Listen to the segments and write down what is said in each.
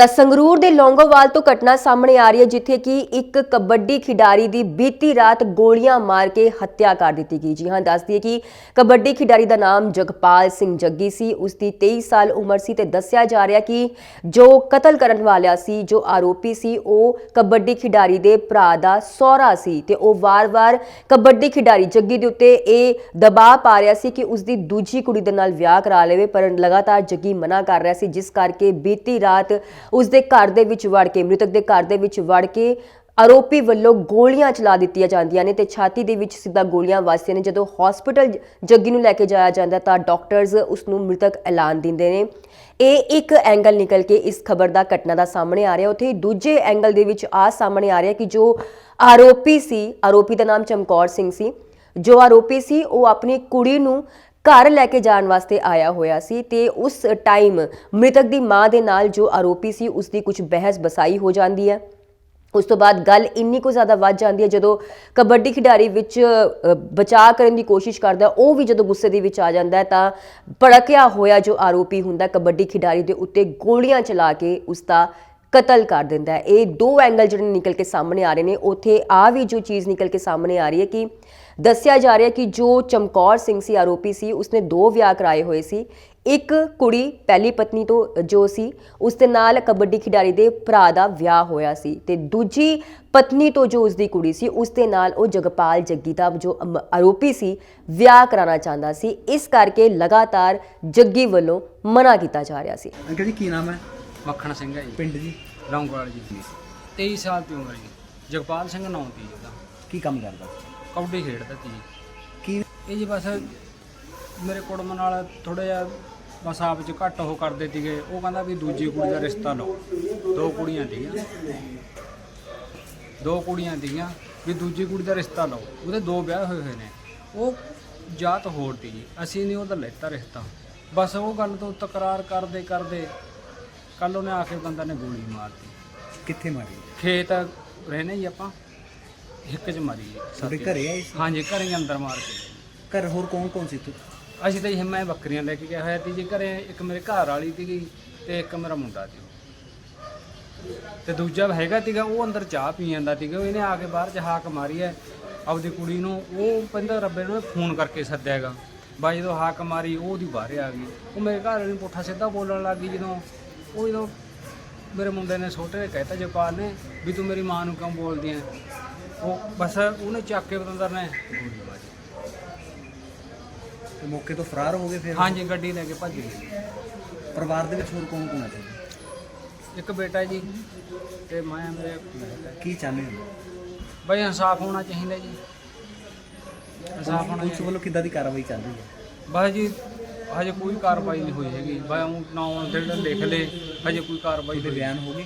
ਤਾਂ ਸੰਗਰੂਰ ਦੇ ਲੌਂਗੋਵਾਲ ਤੋਂ ਘਟਨਾ ਸਾਹਮਣੇ ਆ ਰਹੀ ਹੈ, ਜਿੱਥੇ ਕਿ ਇੱਕ ਕਬੱਡੀ ਖਿਡਾਰੀ ਦੀ ਬੀਤੀ ਰਾਤ ਗੋਲੀਆਂ ਮਾਰ ਕੇ ਹੱਤਿਆ ਕਰ ਦਿੱਤੀ ਗਈ। ਜੀ ਹਾਂ, ਦੱਸ ਦਈਏ ਕਿ ਕਬੱਡੀ ਖਿਡਾਰੀ ਦਾ ਨਾਮ ਜਗਪਾਲ ਸਿੰਘ ਜੱਗੀ ਸੀ। ਉਸ ਦੀ 23 ਸਾਲ ਉਮਰ ਸੀ ਤੇ ਦੱਸਿਆ ਜਾ ਰਿਹਾ ਕਿ ਜੋ ਕਤਲ ਕਰਨ ਵਾਲਾ ਸੀ, ਜੋ ਆਰੋਪੀ ਸੀ, ਉਹ ਕਬੱਡੀ ਖਿਡਾਰੀ ਦੇ ਭਰਾ ਦਾ ਸਹੁਰਾ ਸੀ ਤੇ ਉਹ ਵਾਰ-ਵਾਰ ਕਬੱਡੀ ਖਿਡਾਰੀ ਜੱਗੀ ਦੇ ਉੱਤੇ ਇਹ ਦਬਾਅ ਪਾ ਰਿਹਾ ਸੀ ਕਿ ਉਸ ਦੀ ਦੂਜੀ ਕੁੜੀ ਦੇ ਨਾਲ ਵਿਆਹ ਕਰਾ ਲਵੇ, ਪਰ ਲਗਾਤਾਰ ਜੱਗੀ ਮਨਾ ਕਰ ਰਿਹਾ ਸੀ, ਜਿਸ ਕਰਕੇ ਬੀਤੀ ਰਾਤ ਉਸ ਦੇ ਘਰ ਦੇ ਵਿੱਚ ਵੜ ਕੇ, ਮ੍ਰਿਤਕ ਦੇ ਘਰ ਦੇ ਵਿੱਚ ਵੜ ਕੇ ਆਰੋਪੀ ਵੱਲੋਂ ਗੋਲੀਆਂ ਚਲਾ ਦਿੱਤੀਆਂ ਜਾਂਦੀਆਂ ਨੇ ਤੇ ਛਾਤੀ ਦੇ ਵਿੱਚ ਸਿੱਧਾ ਗੋਲੀਆਂ ਵੱਜਦੀਆਂ ਨੇ। ਜਦੋਂ ਹਸਪੀਟਲ ਜੱਗੀ ਨੂੰ ਲੈ ਕੇ ਜਾਇਆ ਜਾਂਦਾ ਤਾਂ ਡਾਕਟਰਸ ਉਸ ਨੂੰ ਮ੍ਰਿਤਕ ਐਲਾਨ ਦਿੰਦੇ ਨੇ। ਇਹ ਇੱਕ ਐਂਗਲ ਨਿਕਲ ਕੇ ਇਸ ਖਬਰ ਦਾ ਘਟਨਾ ਦਾ ਸਾਹਮਣੇ ਆ ਰਿਹਾ। ਉੱਥੇ ਦੂਜੇ ਐਂਗਲ ਦੇ ਵਿੱਚ ਆ ਸਾਹਮਣੇ ਆ ਰਿਹਾ ਕਿ ਜੋ ਆਰੋਪੀ ਸੀ, ਆਰੋਪੀ ਦਾ ਨਾਮ ਚਮਕੌਰ ਸਿੰਘ ਸੀ। ਜੋ ਆਰੋਪੀ ਸੀ, ਉਹ ਆਪਣੀ ਕੁੜੀ ਨੂੰ ਘਰ ਲੈ ਕੇ ਜਾਣ ਵਾਸਤੇ ਆਇਆ ਹੋਇਆ ਸੀ ਤੇ ਉਸ ਟਾਈਮ ਮ੍ਰਿਤਕ ਦੀ ਮਾਂ ਦੇ ਨਾਲ ਜੋ ਆਰੋਪੀ ਸੀ ਉਸ ਦੀ ਕੁਝ ਬਹਿਸ ਬਸਾਈ ਹੋ ਜਾਂਦੀ ਹੈ। ਉਸ ਤੋਂ ਬਾਅਦ ਗੱਲ ਇੰਨੀ ਕੁ ਜ਼ਿਆਦਾ ਵੱਧ ਜਾਂਦੀ ਹੈ, ਜਦੋਂ ਕਬੱਡੀ ਖਿਡਾਰੀ ਵਿੱਚ ਬਚਾਅ ਕਰਨ ਦੀ ਕੋਸ਼ਿਸ਼ ਕਰਦਾ ਉਹ ਵੀ ਜਦੋਂ ਗੁੱਸੇ ਦੇ ਵਿੱਚ ਆ ਜਾਂਦਾ ਤਾਂ ਭੜਕਿਆ ਹੋਇਆ ਜੋ ਆਰੋਪੀ ਹੁੰਦਾ ਕਬੱਡੀ ਖਿਡਾਰੀ ਦੇ ਉੱਤੇ ਗੋਲੀਆਂ ਚਲਾ ਕੇ ਉਸ ਦਾ ਕਤਲ ਕਰ ਦਿੰਦਾ ਹੈ। ਇਹ ਦੋ ਐਂਗਲ ਜਿਹੜੇ ਨਿਕਲ ਕੇ ਸਾਹਮਣੇ ਆ ਰਹੇ ਨੇ। ਉਥੇ ਆ ਵੀ ਜੋ ਚੀਜ਼ ਨਿਕਲ ਕੇ ਸਾਹਮਣੇ ਆ ਰਹੀ ਹੈ ਕਿ ਦੱਸਿਆ ਜਾ ਰਿਹਾ ਕਿ ਜੋ ਚਮਕੌਰ ਸਿੰਘ ਸੀ ਆਰੋਪੀ ਸੀ ਉਸਨੇ ਦੋ ਵਿਆਹ ਕਰਾਏ ਹੋਏ ਸੀ। ਇੱਕ ਕੁੜੀ ਪਹਿਲੀ ਪਤਨੀ ਤੋਂ ਜੋ ਸੀ ਉਸ ਦੇ ਨਾਲ ਕਬੱਡੀ ਖਿਡਾਰੀ ਦੇ ਭਰਾ ਦਾ ਵਿਆਹ ਹੋਇਆ ਸੀ ਤੇ ਦੂਜੀ ਪਤਨੀ ਤੋਂ ਜੋ ਉਸ ਦੀ ਕੁੜੀ ਸੀ ਉਸ ਦੇ ਨਾਲ ਉਹ ਜਗਪਾਲ ਜੱਗੀ ਦਾ ਜੋ ਆਰੋਪੀ ਸੀ ਵਿਆਹ ਕਰਾਉਣਾ ਚਾਹੁੰਦਾ ਸੀ। ਇਸ ਕਰਕੇ ਲਗਾਤਾਰ ਜੱਗੀ ਵੱਲੋਂ ਮਨਾ ਕੀਤਾ ਜਾ ਰਿਹਾ ਸੀ। ਅੰਕਲ ਜੀ ਕੀ ਨਾਮ ਹੈ? ਮੱਖਣ ਸਿੰਘ ਹੈ ਜੀ। ਪਿੰਡ ਜੀ? ਲੌਂਗੋਵਾਲ ਜੀ। 23 ਸਾਲ ਦੀ ਉਮਰ ਜੀ। ਜਗਪਾਲ ਸਿੰਘ ਨਾਂ ਦੀ। ਜੀ ਕੀ ਕੰਮ ਕਰਦਾ? ਕਬੱਡੀ ਖੇਡਦਾ ਸੀ ਜੀ। ਕੀ ਇਹ ਜੀ ਬਸ ਮੇਰੇ ਕੁੜਮ ਨਾਲ ਥੋੜਾ ਜਿਹਾ ਬਸ ਆਪ ਚ ਘੱਟ ਉਹ ਕਰਦੇ ਸੀਗੇ। ਉਹ ਕਹਿੰਦਾ ਵੀ ਦੂਜੀ ਕੁੜੀ ਦਾ ਰਿਸ਼ਤਾ ਲਓ। ਦੋ ਕੁੜੀਆਂ ਸੀਗੀਆਂ। ਦੋ ਕੁੜੀਆਂ ਸੀਗੀਆਂ ਵੀ ਦੂਜੀ ਕੁੜੀ ਦਾ ਰਿਸ਼ਤਾ ਲਓ। ਉਹਦੇ ਦੋ ਵਿਆਹ ਹੋਏ ਹੋਏ ਨੇ। ਉਹ ਜਾਤ ਹੋਰ ਤੀ ਜੀ। ਅਸੀਂ ਨਹੀਂ ਉਹਦਾ ਲੈਤਾ ਰਿਸ਼ਤਾ। ਬਸ ਉਹ ਗੱਲ ਤੋਂ ਤਕਰਾਰ ਕਰਦੇ ਕਰਦੇ ਕੱਲ ਉਹਨੇ ਆ ਕੇ ਬੰਦਾ ਨੇ ਗੋਲੀ ਮਾਰਤੀ। ਕਿੱਥੇ ਮਾਰੀ? ਖੇਤ ਰਹਿਨੇ ਜੀ ਆਪਾਂ। ਹਿੱਕ ਚ ਮਾਰੀ ਜੀ ਤੁਹਾਡੇ ਸਾਥੀ। ਘਰੇ ਆਏ ਸੀ? ਹਾਂਜੀ ਘਰੇ ਹੀ ਅੰਦਰ ਮਾਰ ਕੇ। ਘਰ ਹੋਰ ਕੌਣ ਕੌਣ ਸੀ ਤੂੰ ਅਸੀਂ ਤਾਂ ਜੀ ਮੈਂ ਬੱਕਰੀਆਂ ਲੈ ਕੇ ਗਿਆ ਹੋਇਆ ਸੀ ਜੀ ਘਰੇ ਇੱਕ ਮੇਰੇ ਘਰ ਵਾਲੀ ਸੀਗੀ ਤੇ ਇੱਕ ਮੇਰਾ ਮੁੰਡਾ ਸੀ। ਤੇ ਦੂਜਾ ਹੈਗਾ ਸੀਗਾ ਉਹ ਅੰਦਰ ਚਾਹ ਪੀ ਜਾਂਦਾ ਸੀਗਾ ਉਹ ਇਹਨੇ ਆ ਕੇ ਬਾਹਰ ਚ ਹਾਕ ਮਾਰੀ ਹੈ। ਆਪਦੀ ਕੁੜੀ ਨੂੰ ਉਹ ਕਹਿੰਦਾ ਰੱਬੇ ਨੂੰ ਫੋਨ ਕਰਕੇ ਸੱਦਿਆ ਹੈਗਾ। ਬਾ ਜਦੋਂ ਹਾਕ ਮਾਰੀ ਉਹ ਉਹਦੀ ਬਾਹਰ ਆ ਗਈ। ਉਹ ਮੇਰੇ ਘਰ ਵਾਲੇ ਨੂੰ ਪੁੱਠਾ ਸਿੱਧਾ ਬੋਲਣ ਲੱਗ ਗਈ ਜਦੋਂ ਉਹ ਜਦੋਂ ਮੇਰੇ ਮੁੰਡੇ ਨੇ ਛੋਟੇ ਨੇ ਕਹਿਤਾ ਜਪਾਲ ਨੇ ਵੀ ਤੂੰ ਮੇਰੀ ਮਾਂ ਨੂੰ ਕਿਉਂ ਬੋਲਦੀ ਹੈ? ਉਹ ਬਸ ਉਹਨੇ ਚੱਕ ਕੇ ਬਤੰਦਰ ਨੇ ਗੋਲੀ ਮਾਰੀ ਤੇ ਮੌਕੇ ਤੋਂ ਫਰਾਰ ਹੋ ਗਏ ਫਿਰ? ਹਾਂਜੀ ਗੱਡੀ ਲੈ ਕੇ ਭੱਜ ਗਈ ਪਰਿਵਾਰ ਦੇ ਵਿੱਚ ਹੋਰ ਕੌਣ ਕੌਣ ਹੈ ਤੁਹਾਡੇ? ਇੱਕ ਬੇਟਾ ਜੀ ਤੇ ਮੈਂ ਮੇਰੇ ਕੀ ਚਾਹੁੰਦੇ ਹੋ? ਬਈ ਇਨਸਾਫ ਹੋਣਾ ਚਾਹੀਦਾ ਜੀ। ਇਨਸਾਫ ਹੋਣਾ ਪੁਲਿਸ ਚਾਹੀਦਾ ਵੱਲੋਂ ਕਿੱਦਾਂ ਦੀ ਕਾਰਵਾਈ ਚੱਲ ਰਹੀ ਹੈ? ਬਸ ਜੀ ਹਜੇ ਕੋਈ ਕਾਰਵਾਈ ਨਹੀਂ ਹੋਈ ਹੈਗੀ। ਬਈ ਉਹ ਨਾਮ ਜਿਹੜੇ ਲਿਖ ਲੇ ਹਜੇ ਕੋਈ ਕਾਰਵਾਈ ਤੇ ਦੇ ਬਿਆਨ ਹੋ ਗਏ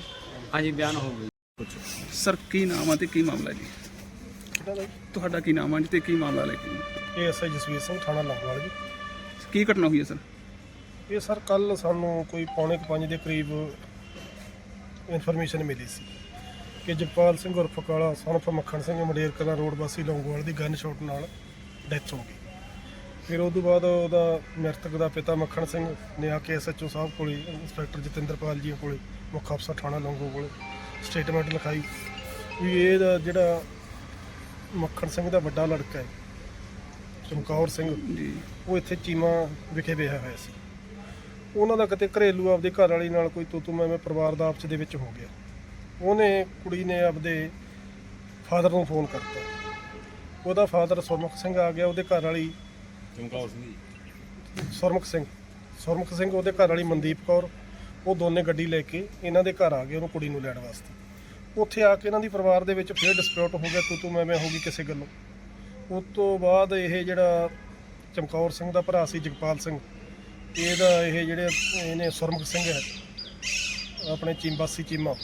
ਹਾਂਜੀ ਬਿਆਨ ਹੋ ਗਈ। ਸਰ ਕੀ ਨਾਮ ਆ ਤੇ ਕੀ ਮਾਮਲਾ ਜੀ? ਤੁਹਾਡਾ ਕੀ ਨਾਮ ਆ ਜੀ ਤੇ ਕੀ ਮਾਮਲਾ ਲੈ ਕੇ ਇਹ ਐਸਆਈ ਜਸਵੀਰ ਸਿੰਘ ਥਾਣਾ ਲਾਹੌਰ ਜੀ। ਕੀ ਘਟਨਾ ਹੋਈ ਹੈ ਸਰ? ਇਹ ਸਰ ਕੱਲ ਸਾਨੂੰ ਕੋਈ ਪੌਣੇ ਕੁ ਪੰਜ ਦੇ ਕਰੀਬ ਇਨਫੋਰਮੇਸ਼ਨ ਮਿਲੀ ਸੀ ਕਿ ਜਪਾਲ ਸਿੰਘ ਉਰਫ ਕਾਲਾ ਸਨਫ ਮੱਖਣ ਸਿੰਘ ਮੰਡੇਰ ਕਲਾਂ ਰੋਡ ਵਾਸੀ ਲੌਂਗੋਵਾਲ ਦੀ ਗਨ ਸ਼ਾਟ ਨਾਲ ਡੈਥ ਹੋ ਗਈ। ਫਿਰ ਉਸ ਤੋਂ ਬਾਅਦ ਉਹਦਾ ਮ੍ਰਿਤਕ ਦਾ ਪਿਤਾ ਮੱਖਣ ਸਿੰਘ ਨੇ ਆ ਕੇ ਐਸਐਚਓ ਸਾਹਿਬ ਕੋਲੇ ਇੰਸਪੈਕਟਰ ਜਤਿੰਦਰਪਾਲ ਜੀ ਕੋਲੇ ਮੁੱਖ ਅਫਸਰ ਥਾਣਾ ਲੌਂਗੋ ਕੋਲੇ ਸਟੇਟਮੈਂਟ ਲਿਖਾਈ ਵੀ ਇਹਦਾ ਜਿਹੜਾ ਮੱਖਣ ਸਿੰਘ ਦਾ ਵੱਡਾ ਲੜਕਾ ਹੈ। ਚਮਕੌਰ ਸਿੰਘ। ਜੀ। ਉਹ ਇੱਥੇ ਚੀਮਾ ਵਿਖੇ ਵਿਆਹਿਆ ਹੋਇਆ ਸੀ। ਉਹਨਾਂ ਦਾ ਕਿਤੇ ਘਰੇਲੂ ਆਪਦੇ ਘਰ ਵਾਲੀ ਨਾਲ ਕੋਈ ਤੂੰ ਤੂੰ ਮੈਂ ਮੈਂ ਪਰਿਵਾਰ ਦਾ ਆਪਸ ਦੇ ਵਿੱਚ ਹੋ ਗਿਆ। ਉਹਨੇ ਕੁੜੀ ਨੇ ਆਪਦੇ ਫਾਦਰ ਨੂੰ ਫੋਨ ਕਰਤਾ। ਉਹਦਾ ਫਾਦਰ ਸੁਰਮੁਖ ਸਿੰਘ ਆ ਗਿਆ ਉਹਦੇ ਘਰ ਵਾਲੀ ਚਮਕੌਰ ਸਿੰਘ ਸੁਰਮੁਖ ਸਿੰਘ। ਸੁਰਮੁਖ ਸਿੰਘ ਉਹਦੇ ਘਰ ਵਾਲੀ ਮਨਦੀਪ ਕੌਰ। ਉਹ ਦੋਨੇ ਗੱਡੀ ਲੈ ਕੇ ਇਹਨਾਂ ਦੇ ਘਰ ਆ ਗਏ ਉਹਨੂੰ ਕੁੜੀ ਨੂੰ ਲੈਣ ਵਾਸਤੇ। ਉੱਥੇ ਆ ਕੇ ਇਹਨਾਂ ਦੀ ਪਰਿਵਾਰ ਦੇ ਵਿੱਚ ਫੇਰ ਡਿਸਪਿਊਟ ਹੋ ਗਿਆ ਤੂੰ ਤੂੰ ਮੈਂ ਮੈਂ ਹੋ ਗਈ ਕਿਸੇ ਗੱਲੋਂ। ਉਸ ਤੋਂ ਬਾਅਦ ਇਹ ਜਿਹੜਾ ਚਮਕੌਰ ਸਿੰਘ ਦਾ ਭਰਾ ਸੀ ਜਗਪਾਲ ਸਿੰਘ ਇਹਦਾ ਇਹ ਜਿਹੜੇ ਇਹਨੇ ਸੁਰਮੁਖ ਸਿੰਘ ਹੈ ਆਪਣੇ ਚੀਮਬਾਸੀ ਚੀਮਾ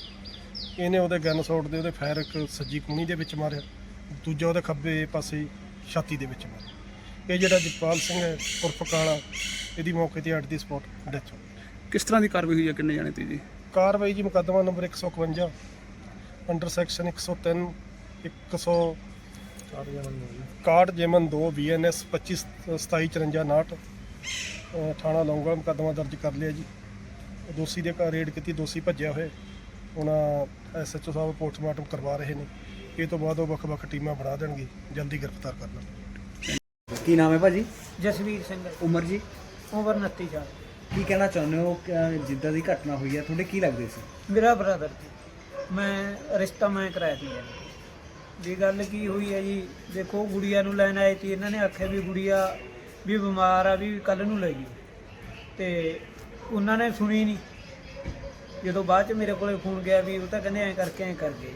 ਇਹਨੇ ਉਹਦੇ ਗਨ ਸ਼ਾਟ ਦੇ ਉਹਦੇ ਫਾਇਰ ਇੱਕ ਸੱਜੀ ਕੂਣੀ ਦੇ ਵਿੱਚ ਮਾਰਿਆ ਦੂਜਾ ਉਹਦੇ ਖੱਬੇ ਪਾਸੇ ਛਾਤੀ ਦੇ ਵਿੱਚ ਮਾਰਿਆ। ਇਹ ਜਿਹੜਾ ਜਗਪਾਲ ਸਿੰਘ ਹੈ ਉਰਫ ਕਾਲਾ ਇਹਦੀ ਮੌਕੇ ਤੇ ਅੱਡ ਦੀ ਸਪੌਟ ਡੈਥ ਹੋ ਗਈ। ਕਿਸ ਤਰ੍ਹਾਂ ਦੀ ਕਾਰਵਾਈ ਹੋਈ ਹੈ? ਕਿੰਨੇ ਜਾਣੇ ਤੇ ਜੀ? ਕਾਰਵਾਈ ਜੀ ਮੁਕੱਦਮਾ ਨੰਬਰ 151 ਅੰਡਰ ਸੈਕਸ਼ਨ 103 100 ਕਾਰਡ ਜੇਮਨ 2 ਬੀਐਨਐਸ 25 2754 ਅ, ਥਾਣਾ ਲੌਂਗਾ ਮੁਕੱਦਮਾ ਦਰਜ ਕਰ ਲਿਆ ਜੀ। ਦੋਸ਼ੀ ਦੇ ਘਰ ਰੇਡ ਕੀਤੀ ਦੋਸ਼ੀ ਭੱਜਿਆ ਹੋਇਆ। ਉਹਨਾਂ ਐਸਐਚਓ ਸਾਹਿਬ ਪੋਸਟਮਾਰਟਮ ਕਰਵਾ ਰਹੇ ਨੇ। ਇਹ ਤੋਂ ਬਾਅਦ ਉਹ ਵੱਖ-ਵੱਖ ਟੀਮਾਂ ਬਣਾ ਦੇਣਗੇ। ਜਲਦੀ ਗ੍ਰਿਫਤਾਰ ਕਰ ਲਾਂਗੇ ਕੀ ਨਾਮ ਹੈ ਭਾਜੀ? ਜਸਵੀਰ ਸਿੰਘ। ਉਮਰ ਜੀ? ਉਮਰ 29 ਸਾਲ। ਕੀ ਕਹਿਣਾ ਚਾਹੁੰਦੇ ਹੋ? ਜਿੱਦਾਂ ਦੀ ਘਟਨਾ ਹੋਈ ਹੈ ਤੁਹਾਡੇ ਕੀ ਲੱਗਦੇ ਸੀ? ਮੇਰਾ ਬ੍ਰਦਰ ਮੈਂ ਰਿਸ਼ਤਾ ਮੈਂ ਕਰਾਇਆ ਸੀ। ਜੀ ਗੱਲ ਕੀ ਹੋਈ ਹੈ ਜੀ? ਦੇਖੋ, ਗੁੜੀਆ ਨੂੰ ਲੈਣ ਆਏ ਸੀ। ਇਹਨਾਂ ਨੇ ਆਖਿਆ ਵੀ ਗੁੜੀਆ ਵੀ ਬਿਮਾਰ ਆ, ਵੀ ਕੱਲ ਨੂੰ ਲੈ ਜੀ ਤੇ ਉਹਨਾਂ ਨੇ ਸੁਣੀ ਨਹੀਂ ਜਦੋਂ ਬਾਅਦ ਚ ਮੇਰੇ ਕੋਲੇ ਫੋਨ ਗਿਆ ਵੀ ਉਹ ਤਾਂ ਕਹਿੰਦੇ ਐਂ ਕਰਕੇ, ਐਂ ਕਰ ਗਏ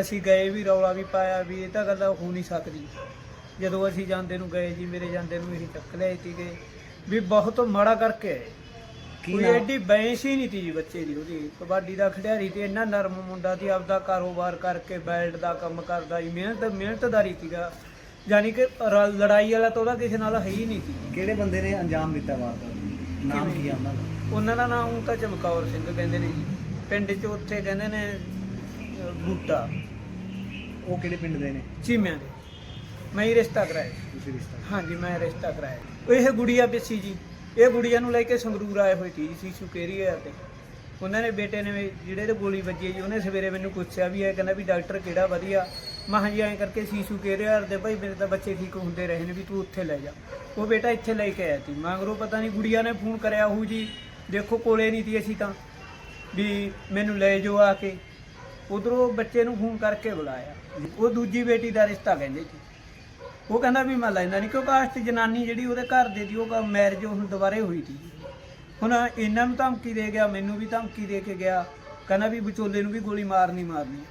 ਅਸੀਂ ਗਏ ਵੀ, ਰੌਲਾ ਵੀ ਪਾਇਆ ਵੀ ਇਹ ਤਾਂ ਗੱਲ ਹੋ ਨਹੀਂ ਸਕਦੀ। ਜਦੋਂ ਅਸੀਂ ਜਾਂਦੇ ਨੂੰ ਗਏ ਜੀ, ਮੇਰੇ ਜਾਂਦੇ ਨੂੰ ਇਹੀ ਚੱਕ ਲਿਆਏ ਸੀਗੇ। ਵੀ ਬਹੁਤ ਮਾੜਾ ਕਰਕੇ ਆਏ। ਕੀ ਕੋਈ ਐਡੀ ਬੈਂਸ ਹੀ ਨਹੀਂ ਤੀ ਜੀ ਬੱਚੇ ਦੀ ਉਹਦੀ। ਕਬੱਡੀ ਦਾ ਖਿਡਾਰੀ ਤੇ ਇੰਨਾ ਨਰਮ ਮੁੰਡਾ ਸੀ ਆਪਦਾ ਕਾਰੋਬਾਰ ਕਰਕੇ ਬੈਲਟ ਦਾ ਕੰਮ ਕਰਦਾ ਸੀ ਮਿਹਨਤ ਮਿਹਨਤਦਾਰੀ ਸੀਗਾ। ਯਾਨੀ ਕਿ ਰ- ਲੜਾਈ ਵਾਲਾ ਤਾਂ ਉਹਦਾ ਕਿਸੇ ਨਾਲ ਹੈ ਹੀ ਨਹੀਂ ਸੀ। ਕਿਹੜੇ ਬੰਦੇ ਨੇ ਅੰਜਾਮ ਦਿੱਤਾ ਵਾਰਦਾਤ ਨੂੰ? ਨਾਮ? ਕੀ ਹੈ ਉਹਨਾਂ ਦਾ? ਉਹਨਾਂ ਦਾ ਨਾਮ ਤਾਂ ਚਮਕੌਰ ਸਿੰਘ ਕਹਿੰਦੇ ਨੇ ਜੀ। ਪਿੰਡ 'ਚ ਉੱਥੇ ਕਹਿੰਦੇ ਨੇ ਬੂਟਾ। ਉਹ ਕਿਹੜੇ ਪਿੰਡ ਦੇ ਨੇ? ਚੀਮਿਆਂ ਦੇ। ਮੈਂ ਹੀ ਰਿਸ਼ਤਾ ਕਰਾਇਆ। ਤੁਸੀਂ ਰਿਸ਼ਤਾ ਹਾਂਜੀ ਮੈਂ ਰਿਸ਼ਤਾ ਕਰਾਇਆ। ਇਹ ਗੁੜੀਆ ਪਿੱਛੀ ਜੀ। ਇਹ ਗੁੜੀਆ ਨੂੰ ਲੈ ਕੇ ਸੰਗਰੂਰ ਆਏ ਹੋਏ ਸੀ ਜੀ ਸੀਸੂ ਕੇਰੀਆ ਤੇ। ਉਹਨਾਂ ਨੇ ਬੇਟੇ ਨੇ ਜਿਹੜੇ ਤੇ ਗੋਲੀ ਵੱਜੀ ਜੀ, ਉਹਨੇ ਸਵੇਰੇ ਮੈਨੂੰ ਪੁੱਛਿਆ ਵੀ ਇਹ ਕਹਿੰਦਾ ਵੀ ਡਾਕਟਰ ਕਿਹੜਾ ਵਧੀਆ। ਮੈਂ ਕਿਹਾ ਜੀ ਐਂ ਕਰਕੇ ਸੀਸੂ ਕੇਰੀਆ ਦੇ ਭਾਈ, ਮੇਰੇ ਤਾਂ ਬੱਚੇ ਠੀਕ ਹੁੰਦੇ ਰਹੇ ਨੇ ਵੀ ਤੂੰ ਉੱਥੇ ਲੈ ਜਾ। ਉਹ ਬੇਟਾ ਇੱਥੇ ਲੈ ਕੇ ਆਇਆ ਸੀ। ਮਗਰੋਂ ਪਤਾ ਨਹੀਂ ਗੁੜੀਆ ਨੇ ਫੋਨ ਕਰਿਆ ਹੂ ਜੀ, ਦੇਖੋ ਕੋਲੇ ਨਹੀਂ ਸੀ ਅਸੀਂ ਤਾਂ, ਵੀ ਮੈਨੂੰ ਲੈ ਜਾਓ ਆ ਕੇ। ਉਧਰੋਂ ਬੱਚੇ ਨੂੰ ਫੋਨ ਕਰਕੇ ਬੁਲਾਇਆ। ਉਹ ਦੂਜੀ ਬੇਟੀ ਦਾ ਰਿਸ਼ਤਾ ਕਹਿੰਦੇ ਸੀ। ਉਹ ਕਹਿੰਦਾ ਵੀ ਮੈਂ ਲੈਂਦਾ ਨਹੀਂ ਕਿਉਂਕਿ ਆਸਤ ਜਨਾਨੀ ਜਿਹੜੀ ਉਹਦੇ ਘਰ ਦੇ ਦੀ ਉਹ ਮੈਰਿਜ ਹੁਣ ਦੁਬਾਰੇ ਹੋਈ ਸੀ ਹੁਣ ਇਹਨਾਂ ਨੂੰ ਧਮਕੀ ਦੇ ਗਿਆ, ਮੈਨੂੰ ਵੀ ਧਮਕੀ ਦੇ ਕੇ ਗਿਆ। ਕਹਿੰਦਾ ਵੀ ਵਿਚੋਲੇ ਨੂੰ ਵੀ ਗੋਲੀ ਮਾਰਨੀ ਮਾਰਨੀ।